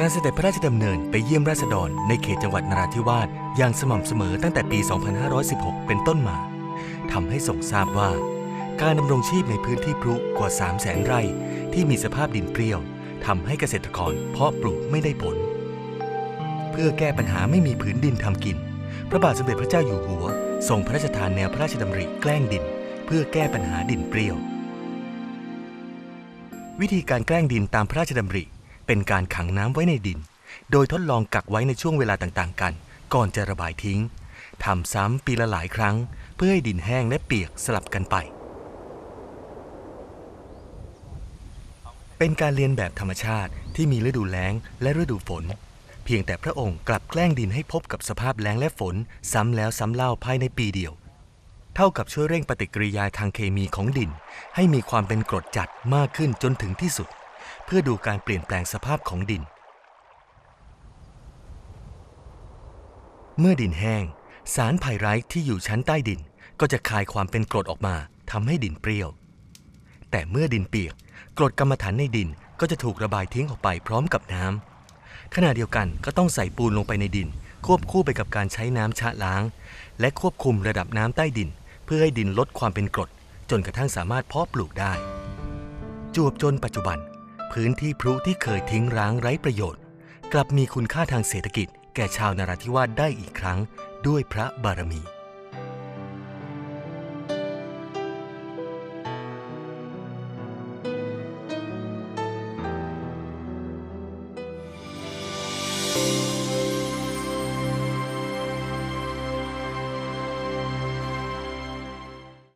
การเสด็จพระราชดำเนินไปเยี่ยมราษฎรในเขตจังหวัดนราธิวาสอย่างสม่ำเสมอตั้งแต่ปี 2516 เป็นต้นมาทำให้ทรงทราบว่า การดำรงชีพในพื้นที่พรุกว่า 3 0 0แสนไร่ ที่มีสภาพดินเปรี้ยวทำให้เกษตรกรเพาะปลูกไม่ได้ผล เพื่อแก้ปัญหาไม่มีผืนดินทำกิน พระบาทสมเด็จพระเจ้าอยู่หัวทรงพระราชทานแนวพระราชดำริแกล้งดิน เพื่อแก้ปัญหาดินเปรี้ยว วิธีการแกล้งดินตามพระราชดำริ เป็นการขังน้ำไว้ในดิน โดยทดลองกักไว้ในช่วงเวลาต่างๆ กัน ก่อนจะระบายทิ้งทำซ้ำปีละหลายครั้ง เพื่อให้ดินแห้งและเปียกสลับกันไป เป็นการเรียนแบบธรรมชาติที่มีฤดูแล้งและฤดูฝน เพียงแต่พระองค์กลับแกล้งดินให้พบกับสภาพแล้งและฝน ซ้ำแล้วซ้ำเล่าภายในปีเดียว เท่ากับช่วยเร่งปฏิกิริยาทางเคมีของดิน ให้มีความเป็นกรดจัดมากขึ้นจนถึงที่สุด เพื่อดูการเปลี่ยนแปลงสภาพของดิน เมื่อดินแห้ง สารไพไรท์ที่อยู่ชั้นใต้ดินก็จะคายความเป็นกรดออกมาทำให้ดินเปรี้ยว แต่เมื่อดินเปียก กรดกรรมฐานในดินก็จะถูกระบายทิ้งออกไปพร้อมกับน้ำขณะเดียวกันก็ต้องใส่ปูนลงไปในดิน ควบคู่ไปกับการใช้น้ำชะล้าง และควบคุมระดับน้ำใต้ดิน เพื่อให้ดินลดความเป็นกรด จนกระทั่งสามารถเพาะปลูกได้ จวบจนปัจจุบัน พื้นที่พลุที่เคยทิ้งร้างไร้ประโยชน์ กลับมีคุณค่าทางเศรษฐกิจแก่ชาวนราธิวาสได้อีกครั้งด้วยพระบารมี